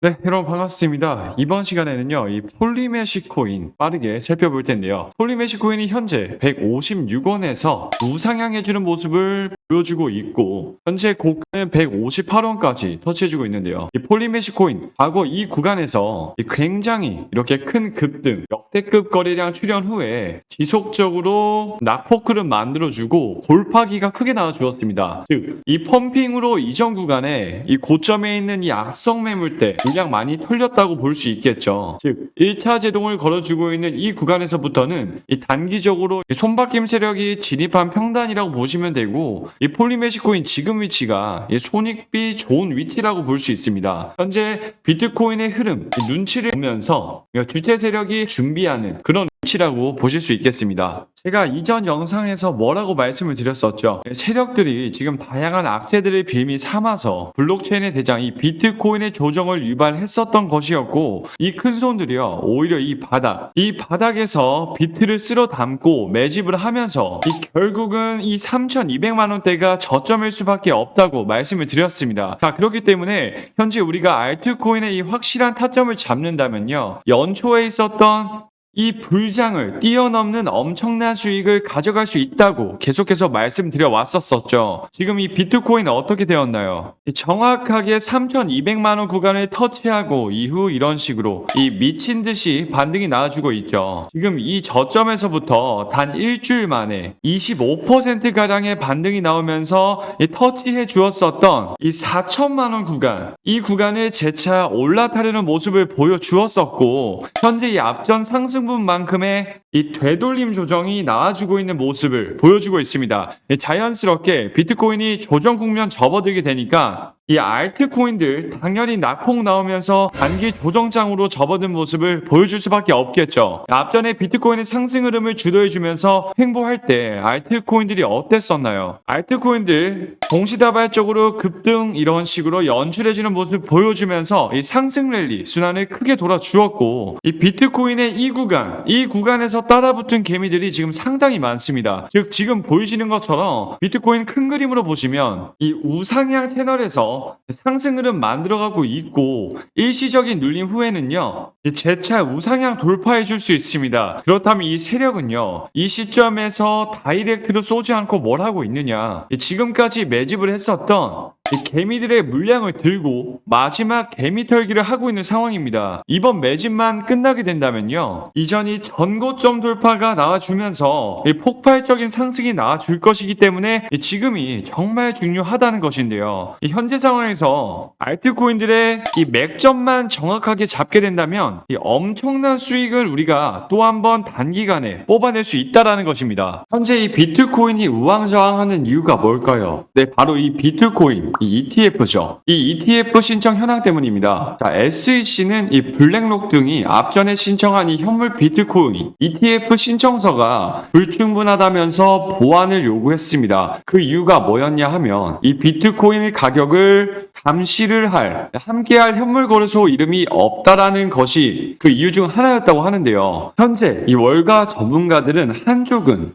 네, 여러분 반갑습니다. 이번 시간에는요, 이 폴리메시 코인 빠르게 살펴볼 텐데요. 폴리메시 코인이 현재 156원에서 우상향해주는 모습을 보여주고 있고, 현재 고가는 158원까지 터치해주고 있는데요. 이 폴리메시 코인, 과거 이 구간에서 이 굉장히 이렇게 큰 급등, 역대급 거래량 출현 후에 지속적으로 낙폭을 만들어주고 골파기가 크게 나와주었습니다. 즉, 이 펌핑으로 이전 구간에 이 고점에 있는 이 악성 매물대 물량 많이 털렸다고 볼 수 있겠죠. 즉 1차 제동을 걸어주고 있는 이 구간에서부터는 이 단기적으로 이 손바뀜 세력이 진입한 평단이라고 보시면 되고 이 폴리메시코인 지금 위치가 이 손익비 좋은 위치라고 볼 수 있습니다. 현재 비트코인의 흐름 이 눈치를 보면서 주체 세력이 준비하는 그런 위치라고 보실 수 있겠습니다. 제가 이전 영상에서 뭐라고 말씀을 드렸었죠. 세력들이 지금 다양한 악재들을 빌미 삼아서 블록체인의 대장 이 비트코인의 조정을 유발했었던 것이었고 이 큰 손들이요 오히려 이 바닥 이 바닥에서 비트를 쓸어 담고 매집을 하면서 이 결국은 이 3,200만 원대 가 저점일 수밖에 없다고 말씀을 드렸습니다. 자 그렇기 때문에 현재 우리가 알트코인의 이 확실한 타점을 잡는다면요 연초에 있었던 이 불장을 뛰어넘는 엄청난 수익을 가져갈 수 있다고 계속해서 말씀드려 왔었었죠. 지금 이 비트코인은 어떻게 되었나요? 이 정확하게 3,200만원 구간을 터치하고 이후 이런 식으로 이 미친 듯이 반등이 나와주고 있죠. 지금 이 저점에서부터 단 일주일 만에 25%가량의 반등이 나오면서 이 터치해 주었었던 이 4천만원 구간, 이 구간을 재차 올라타려는 모습을 보여주었었고, 현재 이 앞전 상승 분만큼의 이 되돌림 조정이 나와주고 있는 모습을 보여주고 있습니다. 예, 자연스럽게 비트코인이 조정 국면 접어들게 되니까 이 알트코인들 당연히 낙폭 나오면서 단기 조정장으로 접어든 모습을 보여줄 수밖에 없겠죠. 앞전에 비트코인의 상승 흐름을 주도해주면서 횡보할 때 알트코인들이 어땠었나요? 알트코인들 동시다발적으로 급등 이런 식으로 연출해주는 모습을 보여주면서 이 상승 랠리 순환을 크게 돌아주었고 이 비트코인의 이 구간 이 구간에서 따라붙은 개미들이 지금 상당히 많습니다. 즉 지금 보이시는 것처럼 비트코인 큰 그림으로 보시면 이 우상향 채널에서 상승 흐름 만들어가고 있고 일시적인 눌림 후에는요 이 재차 우상향 돌파해 줄 수 있습니다. 그렇다면 이 세력은요 이 시점에서 다이렉트로 쏘지 않고 뭘 하고 있느냐 이 지금까지 매집을 했었던 이 개미들의 물량을 들고 마지막 개미 털기를 하고 있는 상황입니다. 이번 매집만 끝나게 된다면요. 이전이 전고점 돌파가 나와주면서 이 폭발적인 상승이 나와줄 것이기 때문에 이 지금이 정말 중요하다는 것인데요. 이 현재 상황에서 알트코인들의 이 맥점만 정확하게 잡게 된다면 이 엄청난 수익을 우리가 또 한 번 단기간에 뽑아낼 수 있다라는 것입니다. 현재 이 비트코인이 우왕좌왕하는 이유가 뭘까요? 네, 바로 이 비트코인 이 ETF죠. 이 ETF 신청 현황 때문입니다. 자, SEC는 이 블랙록 등이 앞전에 신청한 이 현물 비트코인 ETF 신청서가 불충분하다면서 보완을 요구했습니다. 그 이유가 뭐였냐 하면 이 비트코인의 가격을 감시를 할 함께할 현물 거래소 이름이 없다라는 것이 그 이유 중 하나였다고 하는데요. 현재 이 월가 전문가들은 한쪽은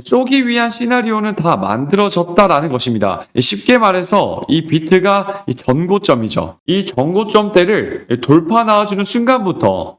쏘기 위한 시나리오는 다 만들어졌다라는 것입니다. 쉽게 말해서 이 비트가 이 전고점이죠. 이 전고점 대를 돌파 나와주는 순간부터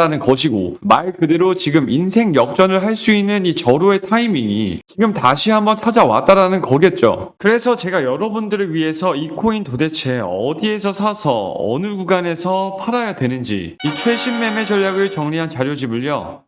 라는 것이고 말 그대로 지금 인생 역전을 할 수 있는 이 절호의 타이밍이 지금 다시 한번 찾아왔다라는 거겠죠. 그래서 제가 여러분들을 위해서 이 코인 도대체 어디에서 사서 어느 구간에서 팔아야 되는지 이 최신 매매 전략을 정리한 자료집을요.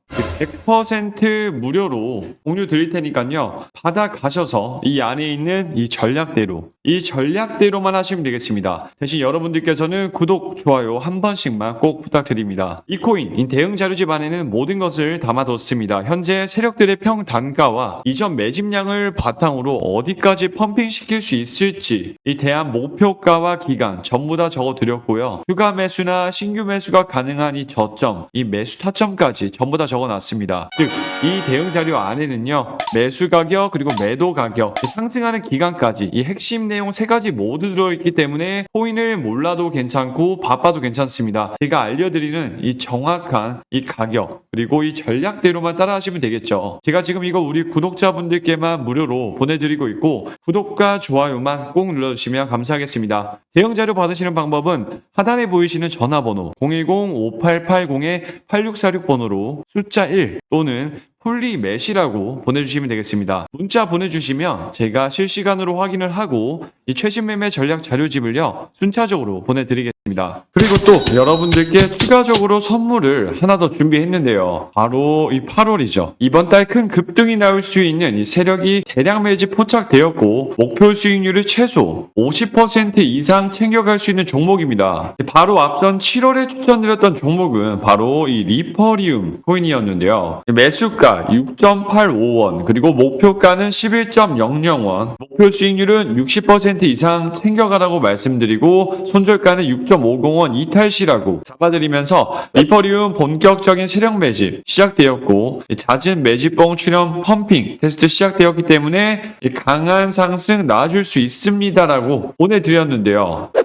100% 무료로 공유 드릴 테니까요. 받아가셔서 이 안에 있는 이 전략대로, 이 전략대로만 하시면 되겠습니다. 대신 여러분들께서는 구독, 좋아요 한 번씩만 꼭 부탁드립니다. 이 코인, 이 대응 자료집 안에는 모든 것을 담아뒀습니다. 현재 세력들의 평 단가와 이전 매집량을 바탕으로 어디까지 펌핑 시킬 수 있을지, 이 대한 목표가와 기간 전부 다 적어드렸고요. 추가 매수나 신규 매수가 가능한 이 저점, 이 매수 타점까지 전부 다 적어놨습니다. 즉, 이 대응 자료 안에는요, 매수 가격 그리고 매도 가격, 상승하는 기간까지 이 핵심 내용 세 가지 모두 들어있기 때문에 코인을 몰라도 괜찮고 바빠도 괜찮습니다. 제가 알려드리는 이 정확한 이 가격 그리고 이 전략대로만 따라하시면 되겠죠. 제가 지금 이거 우리 구독자분들께만 무료로 보내드리고 있고 구독과 좋아요만 꼭 눌러주시면 감사하겠습니다. 대형 자료 받으시는 방법은 하단에 보이시는 전화번호 010-5880-8646 번호로 숫자 1 또는 폴리매시라고 보내주시면 되겠습니다. 문자 보내주시면 제가 실시간으로 확인을 하고 이 최신 매매 전략 자료집을요 순차적으로 보내드리겠습니다. 그리고 또 여러분들께 추가적으로 선물을 하나 더 준비했는데요. 바로 이 8월이죠. 이번 달 큰 급등이 나올 수 있는 이 세력이 대량 매집 포착되었고 목표 수익률을 최소 50% 이상 챙겨갈 수 있는 종목입니다. 바로 앞선 7월에 추천드렸던 종목은 바로 이 리퍼리움 코인이었는데요. 매수가 6.85원 그리고 목표가는 11.00원 목표 수익률은 60% 이상 챙겨가라고 말씀드리고 손절가는 6.50원 이탈 시라고 잡아드리면서 리퍼리움 본격적인 세력 매집 시작되었고 이 잦은 매집봉 출현 펌핑 테스트 시작되었기 때문에 이 강한 상승 나와줄 수 있습니다라고 보내드렸는데요.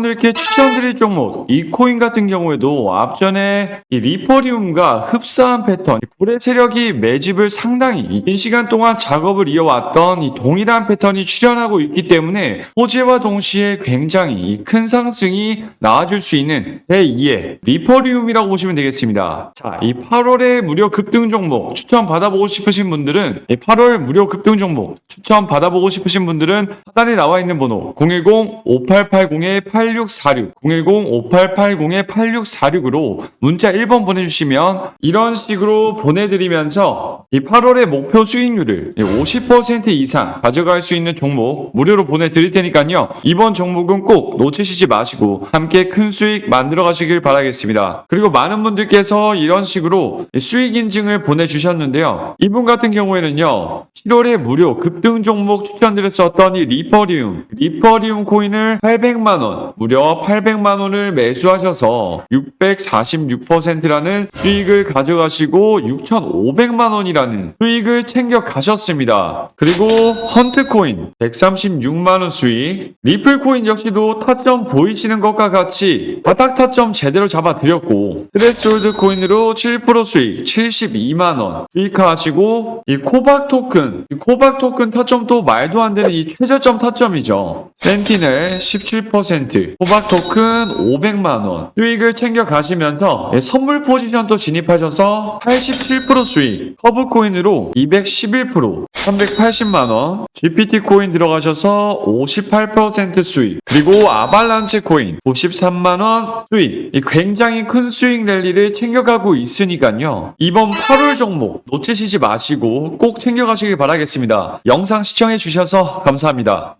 들께 추천드릴 종목 이 코인 같은 경우에도 앞전에 이 리퍼리움과 흡사한 패턴 고래 세력이 매집을 상당히 긴 시간 동안 작업을 이어왔던 이 동일한 패턴이 출현하고 있기 때문에 호재와 동시에 굉장히 큰 상승이 나와줄 수 있는 제2의 리퍼리움이라고 보시면 되겠습니다. 자, 이 8월의 무료 급등 종목 추천 받아보고 싶으신 분들은 이 8월 무료 급등 종목 추천 받아보고 싶으신 분들은 하단에 나와 있는 번호 010-5880-8646 010-5880-8646으로 문자 1번 보내주시면 이런 식으로 보내드리면서 이 8월의 목표 수익률을 50% 이상 가져갈 수 있는 종목 무료로 보내드릴 테니까요. 이번 종목은 꼭 놓치시지 마시고 함께 큰 수익 만들어 가시길 바라겠습니다. 그리고 많은 분들께서 이런 식으로 수익 인증을 보내주셨는데요. 이분 같은 경우에는요. 7월에 무료 급등 종목 추천드렸었던 이 리퍼리움, 리퍼리움 코인을 800만원, 무려 800만 원을 매수하셔서 646%라는 수익을 가져가시고 6,500만 원이라는 수익을 챙겨 가셨습니다. 그리고 헌트코인 136만 원 수익, 리플코인 역시도 타점 보이시는 것과 같이 바닥 타점 제대로 잡아드렸고 트레스홀드 코인으로 7% 수익 72만 원 수익화하시고 이 코박 토큰, 이 코박 토큰 타점도 말도 안 되는 이 최저점 타점이죠. 센티넬 17%, 호박 토큰 500만원 수익을 챙겨 가시면서 예, 선물 포지션도 진입하셔서 87% 수익, 커브 코인으로 211%, 380만원, GPT 코인 들어가셔서 58% 수익, 그리고 아발란체 코인 93만원 수익, 이 굉장히 큰 수익 랠리를 챙겨가고 있으니까요. 이번 8월 종목 놓치시지 마시고 꼭 챙겨가시길 바라겠습니다. 영상 시청해 주셔서 감사합니다.